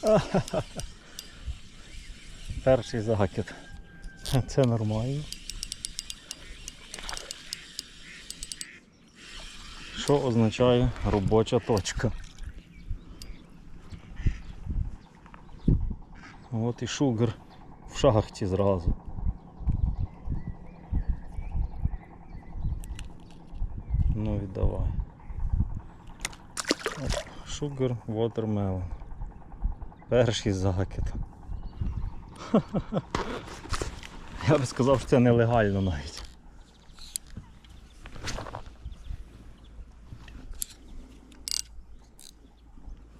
Перший закид. Це нормально. Що означає робоча точка? От і шугар в шахті зразу. Ну віддавай. Шугар Watermelon. Перший закид. Я би сказав, що це нелегально навіть.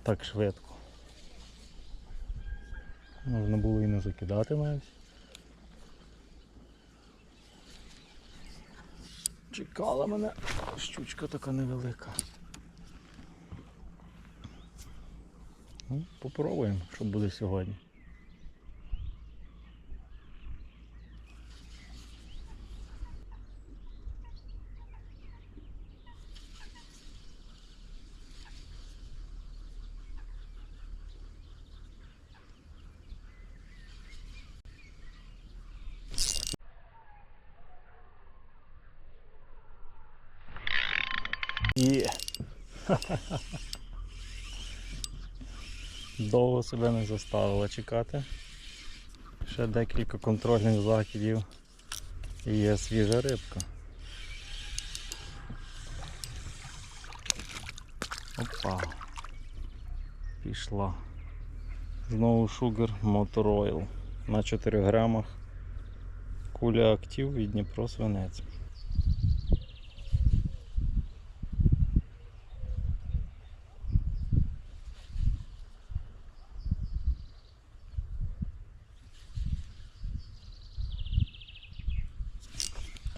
Так швидко. Можна було і не закидати навіть. Чекала мене щучка така невелика. Ну, попробуємо, що буде сьогодні. Є. Довго себе не заставила чекати. Ще декілька контрольних закидів і є свіжа рибка. Опа. Пішла. Знову шугар Motor Oil на 4 грамах. Куля актив від Дніпро свинець.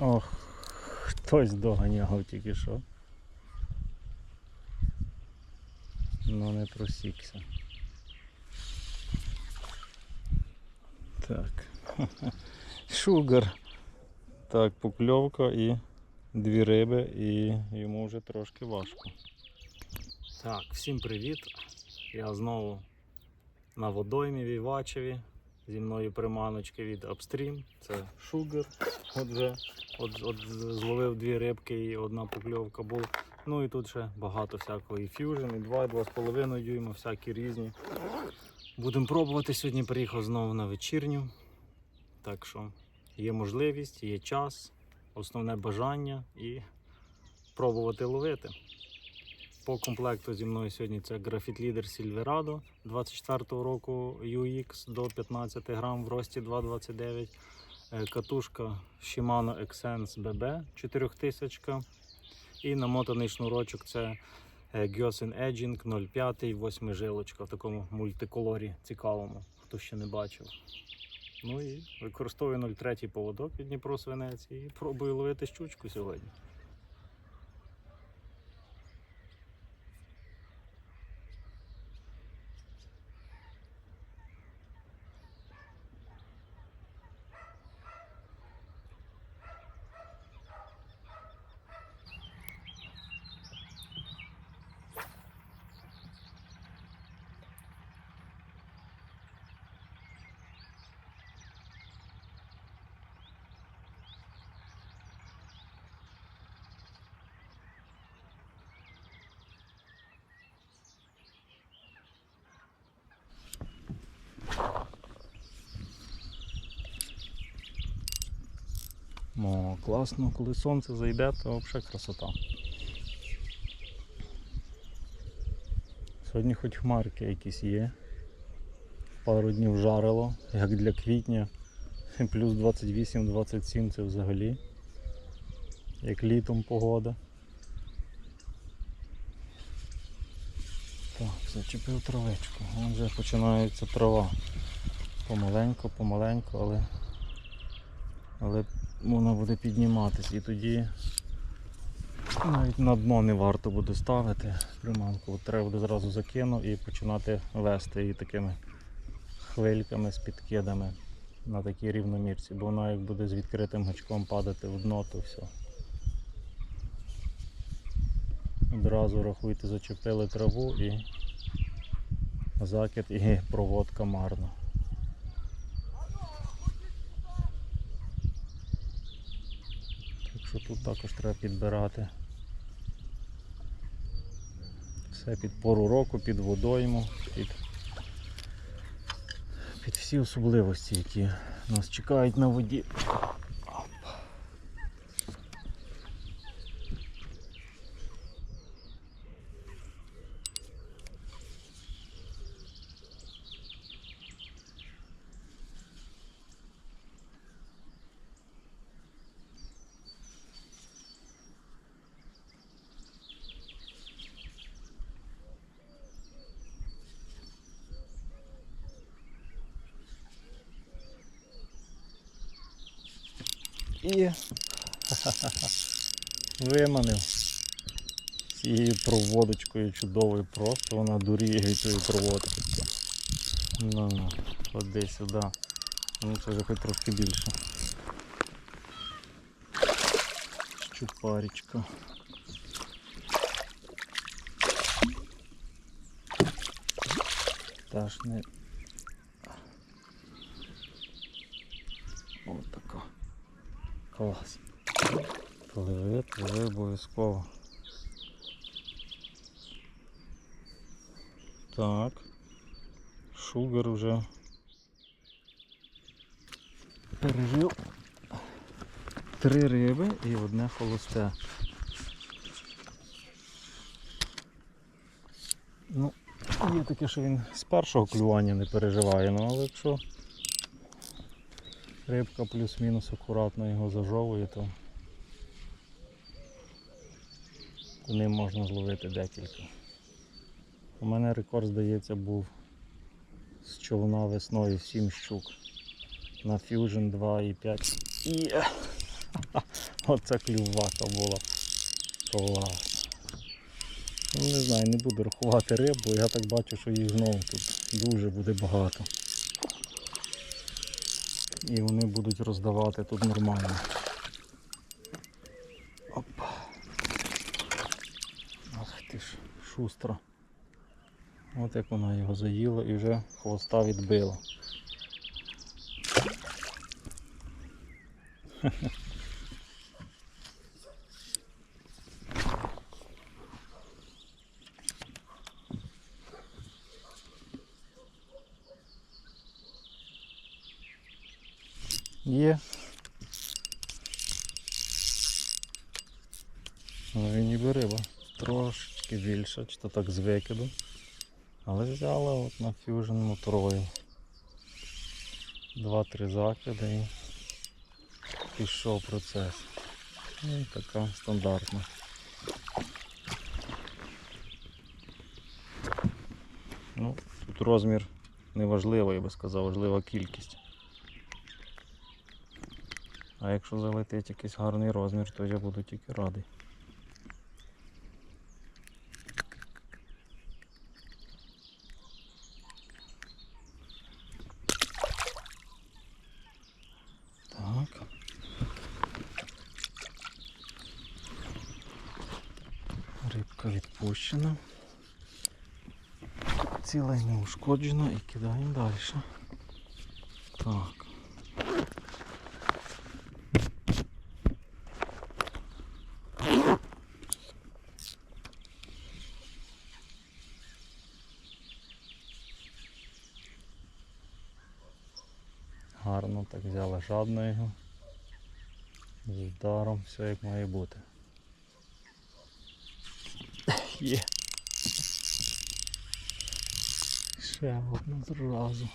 Ох, хтось доганяв тільки що. Ну не просікся. Так. Шугар. Так, покльовка і дві риби, і йому вже трошки важко. Так, всім привіт. Я знову на водоймі в Івачеві. Зі мною приманочки від Upstream. Це шугар. Отже, от, от зловив дві рибки і одна покльовка була. Ну і тут ще багато всякого і фьюжн, і 2, 2,5 дюйма, всякі різні. Будемо пробувати. Сьогодні приїхав знову на вечірню. Так що є можливість, є час, основне бажання і пробувати ловити. По комплекту зі мною сьогодні це Graphite Leader Silverado 24-го року UX до 15 грам в рості 2,29. Е, Катушка Shimano Xsense BB 4000. І намотаний шнурочок це е, Gyosen Edging 05 8 жилочка в такому мультиколорі цікавому, хто ще не бачив. Ну і використовую 03 поводок від Дніпро Свинець і пробую ловити щучку сьогодні. О, класно, коли сонце зайде, то взагалі красота. Сьогодні хоч хмарки якісь є. Пару днів жарило, як для квітня. Плюс 28-27 це взагалі. Як літом погода. Так, зачепив травичку. Вон вже починається трава. Помаленьку, помаленьку, але, але вона буде підніматись і тоді навіть на дно не варто буде ставити приманку. От треба буде зразу закину і починати вести її такими хвильками з підкидами на такій рівномірці, бо вона як буде з відкритим гачком падати в дно, то все. Одразу рахуйте, зачепили траву і закид і проводка марна. Що тут також треба підбирати. Все під пору року, під водойму, під, під всі особливості, які нас чекають на воді. І виманив цією проводочкою чудовою. Просто вона дуріє від цієї проводки. Ну, ну, ходи сюди. Ну це вже хоч трошки більше. Щупарічка. Та не. Ось така. Клас. Пливи, пливи обов'язково. Так. Шугар вже пережив три риби і одне холосте. Ну, є таке, що він з першого клювання не переживає, ну але якщо рибка плюс-мінус акуратно його зажовує, то ним можна зловити декілька. У мене рекорд, здається, був з човна весною 7 щук. На Fusion 2,5. І оце клювака була. Клас. Ну не знаю, не буду рахувати риб, бо я так бачу, що їх знову тут дуже буде багато. І вони будуть роздавати тут нормально. Опа. Ах ти ж, шустро. От як вона його заїла і вже хвоста відбила. Є. Ну і ніби риба. Трошечки чи то так з викиду. Але взяла от на Fusion моторою. Два-три закиди і пішов процес. Ну і така стандартна. Ну, тут розмір не важливий, я би сказав, важлива кількість. А якщо залетить якийсь гарний розмір, то я буду тільки радий. Так. Рибка відпущена. Ушкоджена і кидаємо далі. Так. Гарно так взяла жадно його. З ударом все як має бути. Є. Ще одну зразу.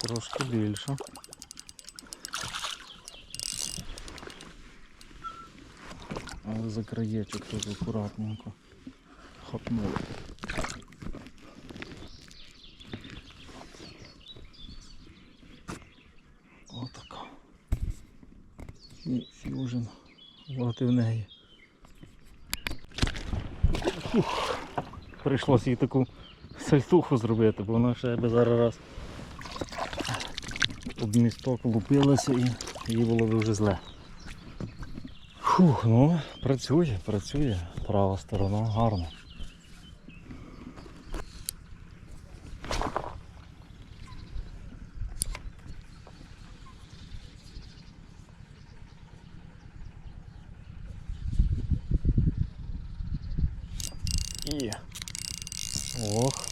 Трошки більше. Але за краєчок тут акуратненько хапнули. Отака. І фьюжн. От в неї. Фух. прийшлося їй таку сальтуху зробити, бо вона ще би зараз раз об місток лупилася і їй було б вже зле. Фух, ну, працює, працює. Права сторона гарно. І. Ох.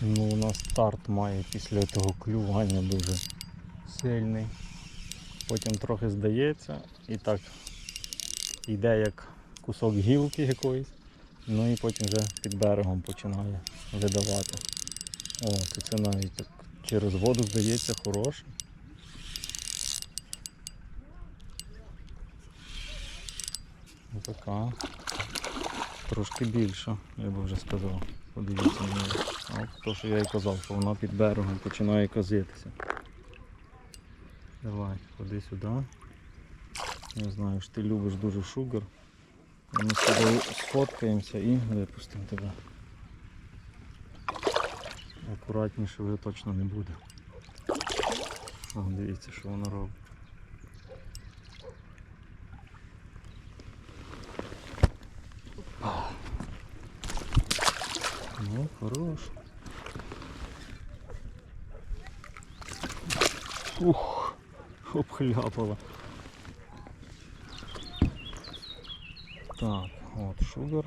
Ну, у нас має після того клювання дуже сильний. Потім трохи здається і так йде як кусок гілки якоїсь. Ну і потім вже під берегом починає видавати. О, то це навіть так через воду здається хороше. Така. Трошки більша, я би вже сказав. Подивіться на неї. От то, що я і казав, що вона під берегом починає казитися. Давай, ходи сюди. Я знаю, що ти любиш дуже шугар. Ми тобою сфоткаємося і випустимо тебе. Акуратніше вже точно не буде. О, дивіться, що вона робить. Ну, хорош. Ух, обхляпала. Так, от шугар.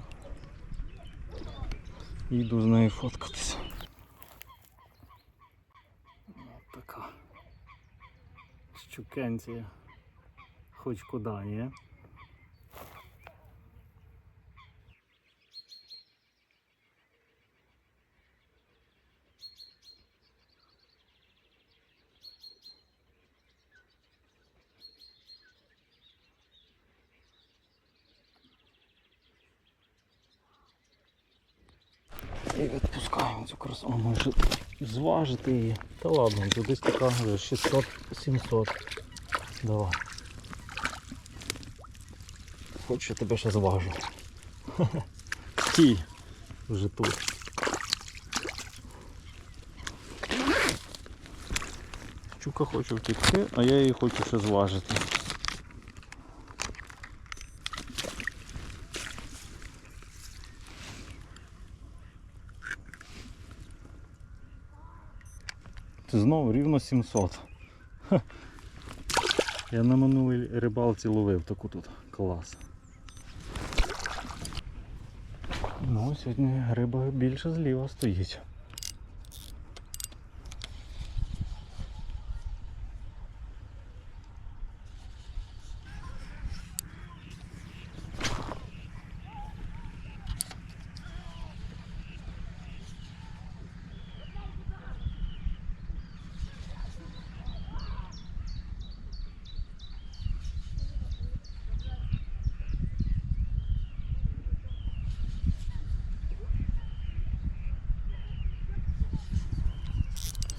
І Йду з нею фоткатися. От така. Щукенція. Хоч куди, ні? І може зважити її. Та ладно, тут десь така вже 600-700. Давай. Хоч я тебе ще зважу. Стій. Вже тут. Щука хоче втекти, а я її хочу ще зважити. Знову рівно 700. Ха. Я на минулій рибалці ловив таку тут клас. Ну, сьогодні риба більше зліва стоїть.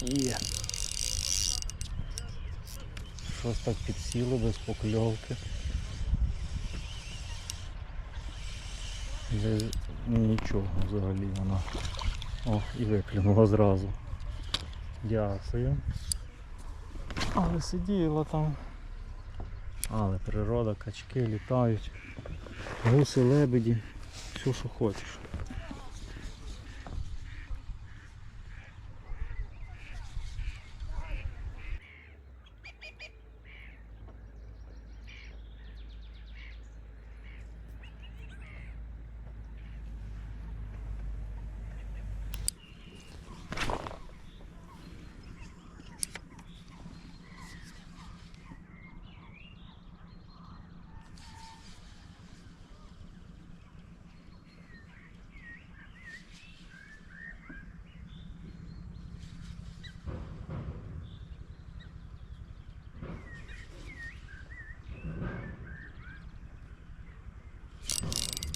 Є. Щось так підсіло без покльовки. Без нічого взагалі вона. О, і виплюнула зразу. Дякую. Але сиділа там. Але природа, качки літають. Гуси, лебеді, все що хочеш.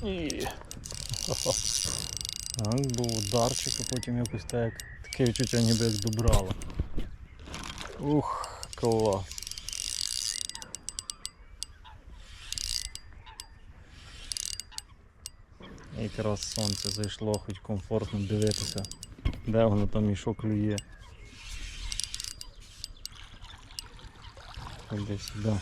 І... Так, був ударчик, а потім якось так, таке відчуття ніби як добрало. Ух, клас. якраз сонце зайшло, хоч комфортно дивитися, де воно там і що клює. Ходи сюди.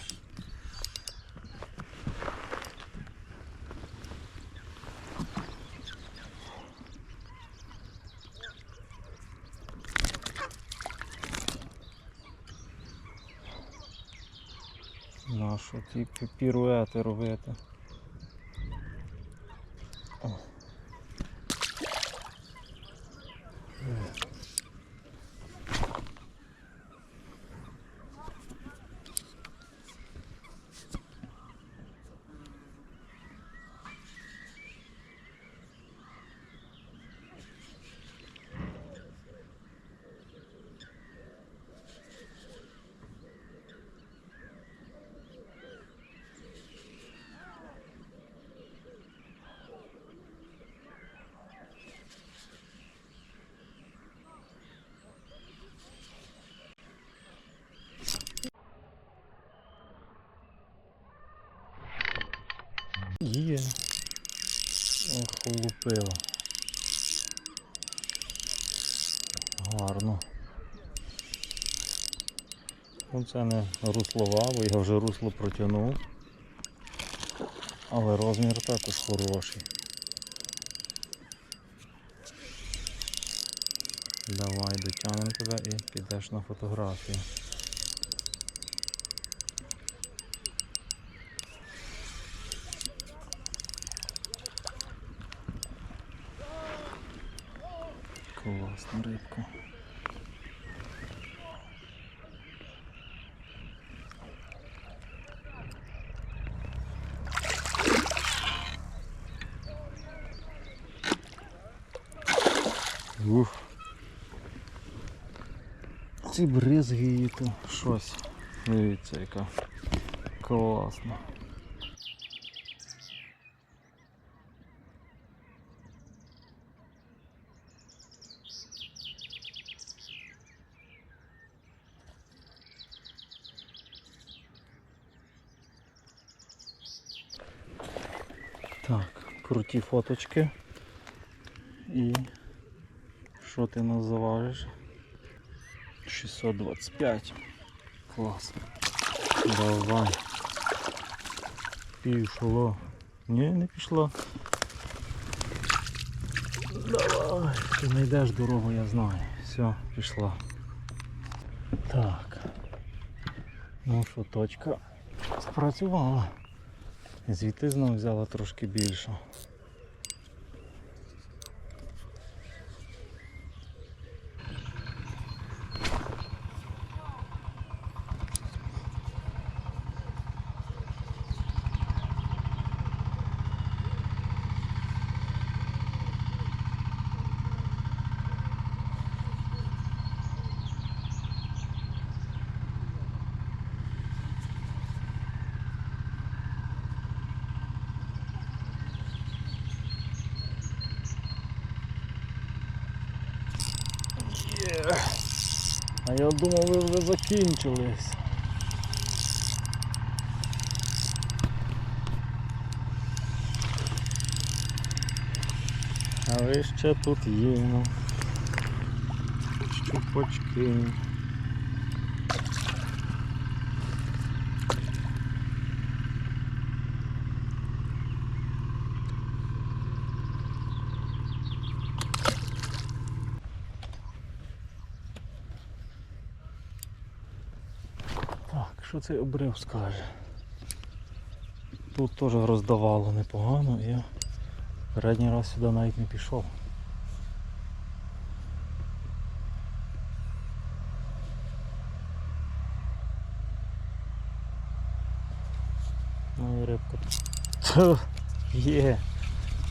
Ті пі- піруети робити? О. Є. Ох, влупило. Гарно. Ну це не руслова, бо я вже русло протягнув. Але розмір також хороший. Давай дотягнемо тебе і підеш на фотографію. Класна рибка. Ух. Ці бризги то щось. Дивіться, яка класна. Так, круті фоточки. І що ти називаєш? 625. Клас. Давай. Пішло. Ні, не пішло. Давай. Ти знайдеш дорогу, я знаю. Все, пішла. Так. Ну що, точка спрацювала. Звідти знову взяла трошки більше. Є. А я думав, ви вже закінчились. А ви ще тут є. Щупачки. Так, що цей обрив скаже? Тут теж роздавало непогано і я передній раз сюди навіть не пішов. Ну і рибка. Та, Є.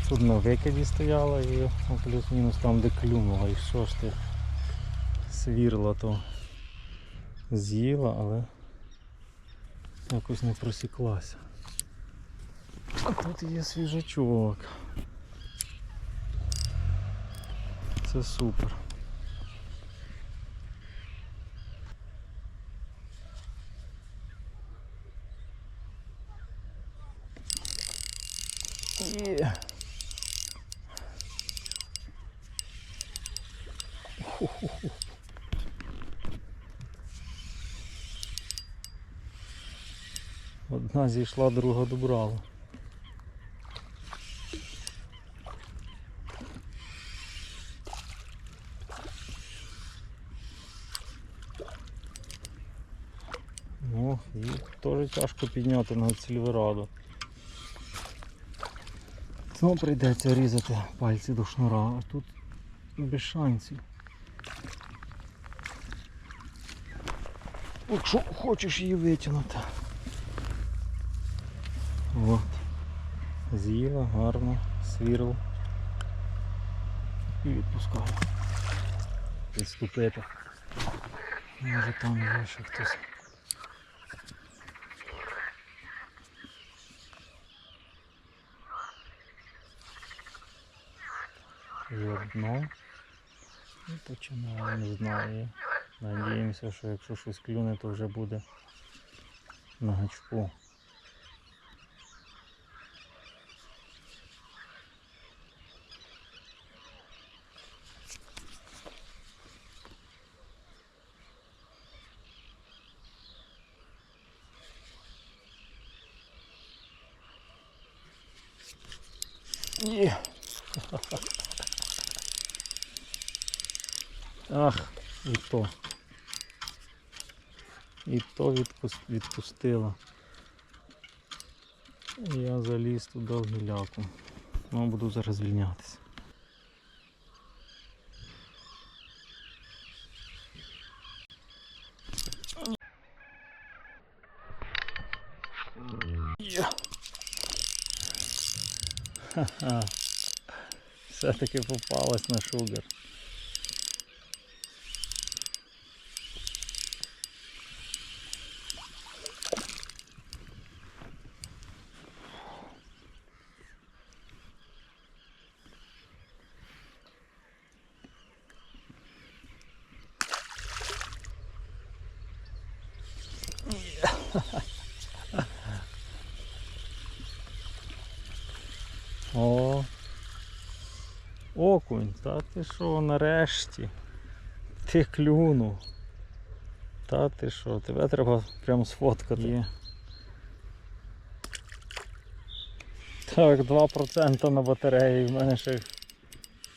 Тут на викиді стояла і ну, плюс-мінус там де клюнула. І що ж ти свірла то з'їла, але Якось не просіклася. А тут є свіжачок. Це супер. Є. Ху-ху-ху. Одна зійшла, друга добрала. Ну, і теж тяжко підняти на сільвераду. Знову прийдеться різати пальці до шнура, а тут без шансів. Якщо хочеш її витягнути. От. З'їла, гарно, свірл. І відпускаю. Відступити. Може там є ще хтось. Є дно. І починаю, не знаю. Надіємося, що якщо щось клюне, то вже буде на гачку. Є. Ах, і то. І то відпус- відпустила. І Я заліз туди в гіляку. Ну, буду зараз звільнятися. Ха-ха. Все-таки попалась на шугар. О. Окунь, та ти що, нарешті? Ти клюнув. Та ти що, тебе треба прямо сфоткати. Є. Так, 2% на батареї, в мене ще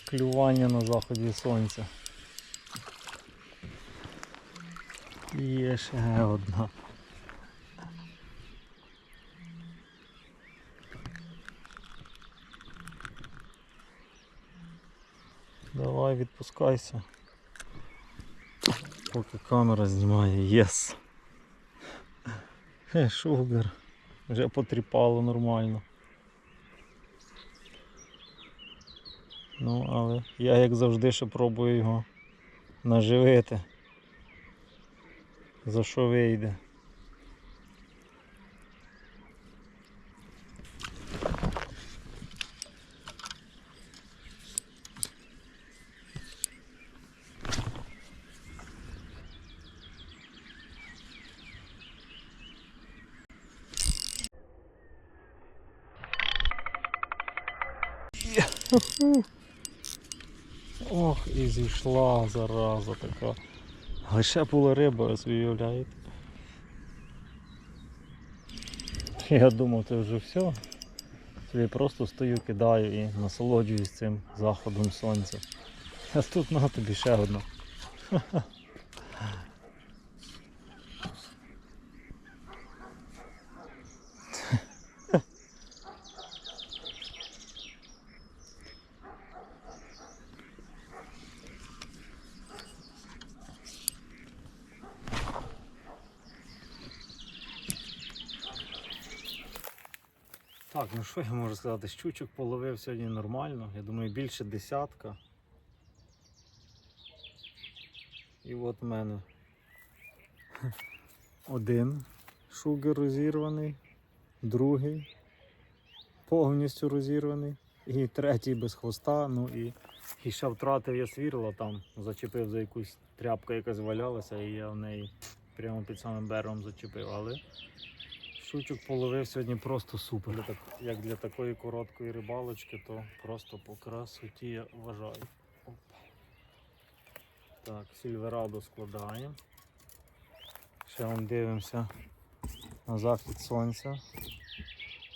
клювання на заході сонця. Є ще одна. Давай відпускайся. Поки камера знімає, єс. Хе, шугар. Вже потріпало нормально. Ну, але я як завжди ще пробую його наживити. За що вийде. Ох, і зійшла зараза така. Лише була риба, собі уявляєте. Я думав, це вже все. Собі просто стою, кидаю і насолоджуюсь цим заходом сонця. А тут на тобі ще одна. Так, ну що я можу сказати? Щучок половив сьогодні нормально. Я думаю, більше десятка. І от в мене один шугер розірваний, другий повністю розірваний, і третій без хвоста. Ну і, і ще втратив я свірло там, зачепив за якусь тряпку, яка звалялася, і я в неї прямо під самим берегом зачепив. Але Щучок половив сьогодні просто супер. Для як для такої короткої рибалочки, то просто по красоті я вважаю. Оп. Так, сільвераду складаємо. Ще вон дивимося на захід сонця.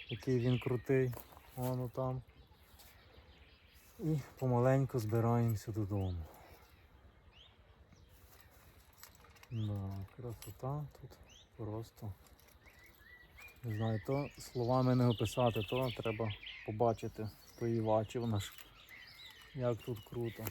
Який він крутий. Воно там. І помаленьку збираємося додому. Да, красота тут просто. Не знаю, то словами не описати, то треба побачити, хто її бачив наш. Як тут круто.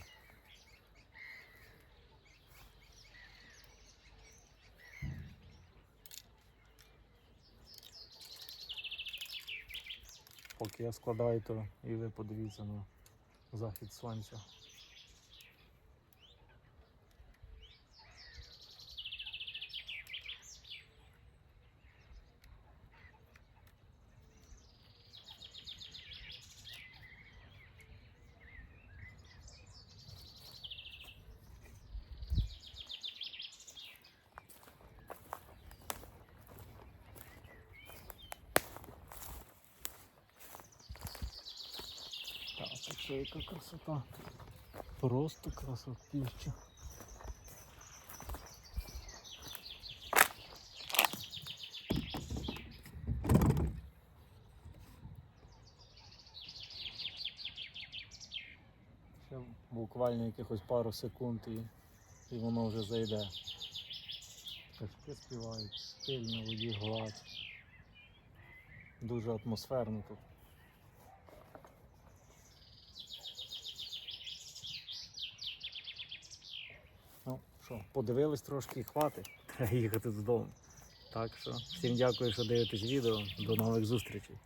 Поки я складаю, то і ви подивіться на захід сонця. Так яка красота. Просто красотища. Ще буквально якихось пару секунд і, і воно вже зайде. Пташки співають, стиль на воді гладь. Дуже атмосферно тут. Ну що, подивились трошки і хватить. Їхати додому. Так що всім дякую, що дивитесь відео. До нових зустрічей.